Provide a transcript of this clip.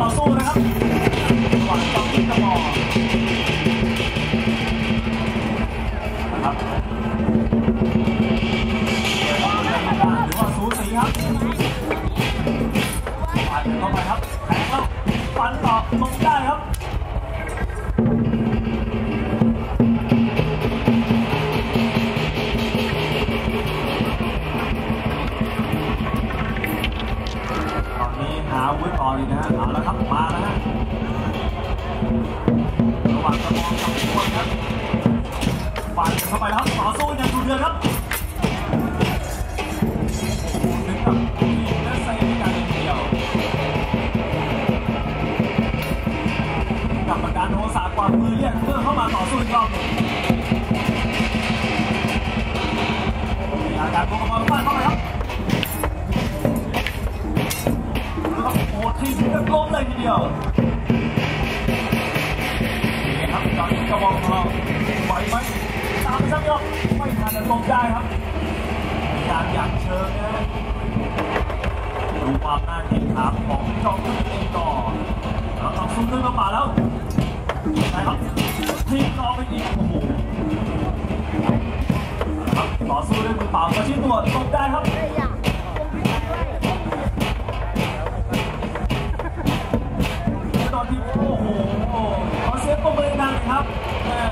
ต่อสู้นะครับหวังต้องที่จะบอกนะครับหรือว่าสูสีครับปันเข้าไปครับแทงแล้วฟันต่อลงได้ครับ อาอาวุธต่ออีกนะฮะเอาแล้วครับมาแล้วฮะระหว่างกระบอกกับพวกครับฟันเข้าไปแล้วครับต่อสู้อย่างดุเดือดครับถึงกับทีมและเซฟกันเลยทีเดียวกับประการโทสะกว่ามือเรียกเพื่อเข้ามาต่อสู้อีกรอบหนึ่งมีอาการโกงมาฟาดเข้าไปค เดียวนี่ครับตอนนี้กระบอกของเราไหวไหมตามไปสักยกไม่ทันจะลงได้ครับมีการอยากเชิงนะดูความน่าเกรงขาของจอมยุทธเองก่อนแล้วต้องสู้ด้วยกระป่าแล้วนะครับทีมรอไปอีกโอ้โหครับต่อสู้ด้วยมือเปล่าประชิดตัวลงได้ครับ ครับ